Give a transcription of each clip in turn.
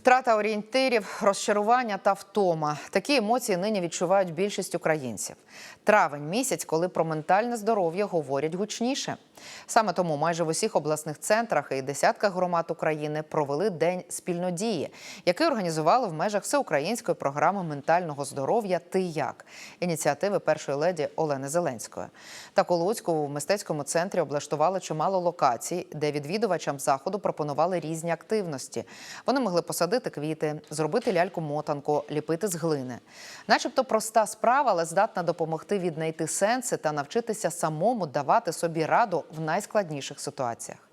Втрата орієнтирів, розчарування та втома. Такі емоції нині відчувають більшість українців. Травень місяць, коли про ментальне здоров'я говорять гучніше. Саме тому майже в усіх обласних центрах і десятках громад України провели день спільнодії, який організували в межах всеукраїнської програми ментального здоров'я Ти як ініціативи першої леді Олени Зеленської. Так у Луцьку в мистецькому центрі облаштували чимало локацій, де відвідувачам заходу пропонували різні активності. Вони могли посадити квіти, зробити ляльку-мотанку, ліпити з глини. Начебто проста справа, але здатна допомогти віднайти сенси та навчитися самому давати собі раду в найскладніших ситуаціях.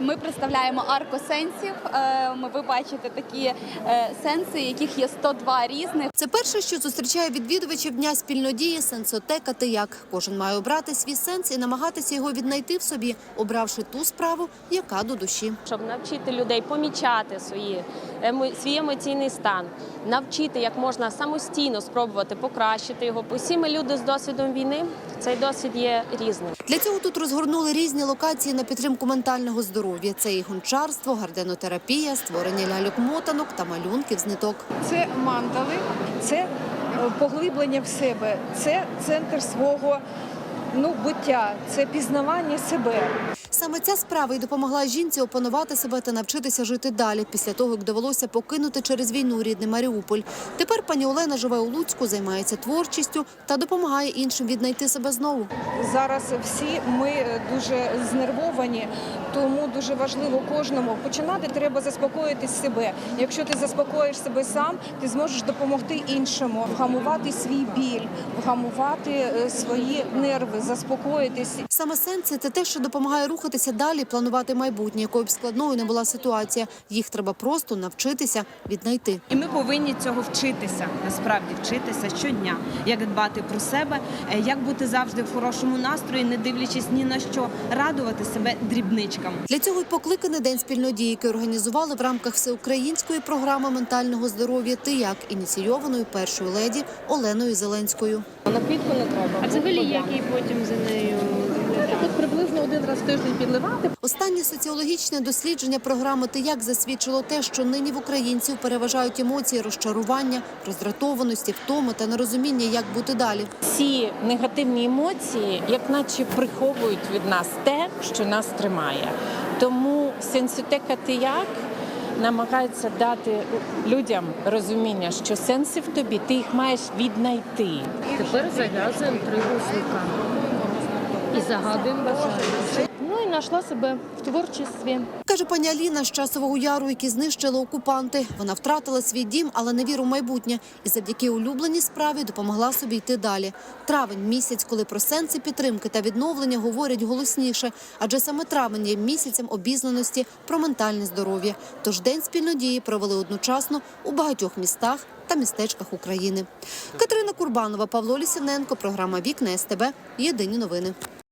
Ми представляємо арку сенсів. Е, Ми ви бачите такі е, сенси, яких є 102 різних. Це перше, що зустрічає відвідувачів дня спільнодії сенсотека «Ти як». Кожен має обрати свій сенс і намагатися його віднайти в собі, обравши ту справу, яка до душі. щоб навчити людей помічати свої свій емоційний стан, навчити, як можна самостійно спробувати покращити його. Усі ми люди з досвідом війни. Цей досвід є різним. Для цього тут розгорнули різні локації на підтримку ментального здоров'я. Це і гончарство, гарденотерапія, створення ляльок-мотанок та малюнків з ниток. це мандали, це е, поглиблення в себе, це центр свого ну, буття, це пізнавання себе. Саме ця справа й допомогла жінці опанувати себе та навчитися жити далі після того, як довелося покинути через війну рідний Маріуполь. Тепер пані Олена живе у Луцьку, займається творчістю та допомагає іншим віднайти себе знову. Зараз всі ми дуже знервовані, тому дуже важливо кожному починати треба заспокоїти себе. Якщо ти заспокоїш себе сам, ти зможеш допомогти іншому, вгамувати свій біль, вгамувати е, свої нерви, заспокоїтись Саме сенси це те, що допомагає рухатися далі, планувати майбутнє, якою б складною не була ситуація. Їх треба просто навчитися віднайти. І ми повинні цього вчитися, насправді вчитися щодня, як дбати про себе, е, як бути завжди в хорошому настрої, не дивлячись ні на що, радувати себе дрібничками. Для цього й покликаний день спільнодії, який організували в рамках всеукраїнської програми ментального здоров'я «Ти як» ініційованою першою леді Оленою Зеленською. На квітку не треба. А взагалі який потім за нею Тут приблизно один раз в тиждень підливати. Останнє соціологічне дослідження програми «Ти як» засвідчило те, що нині в українців переважають емоції розчарування, роздратованості, втоми та нерозуміння, як бути далі. ці негативні емоції, як наче приховують від нас те, що нас тримає. Тому сенсотека «Ти як» намагається дати людям розуміння, що сенси в тобі, ти їх маєш віднайти. тепер зав'язуємо три вузлика і загадуємо бажання. Ну і знайшла себе в творчестві. Каже пані Аліна з часового яру, які знищили окупанти. Вона втратила свій дім, але не віру в майбутнє. І завдяки улюбленій справі допомогла собі йти далі. Травень місяць, коли про сенси підтримки та відновлення говорять голосніше, адже саме травень є місяцем обізнаності про ментальне здоров'я. Тож день спільнодії провели одночасно у багатьох містах та містечках України. Катерина Курбанова, Павло Лісівненко, програма Вікна СТБ. Єдині новини.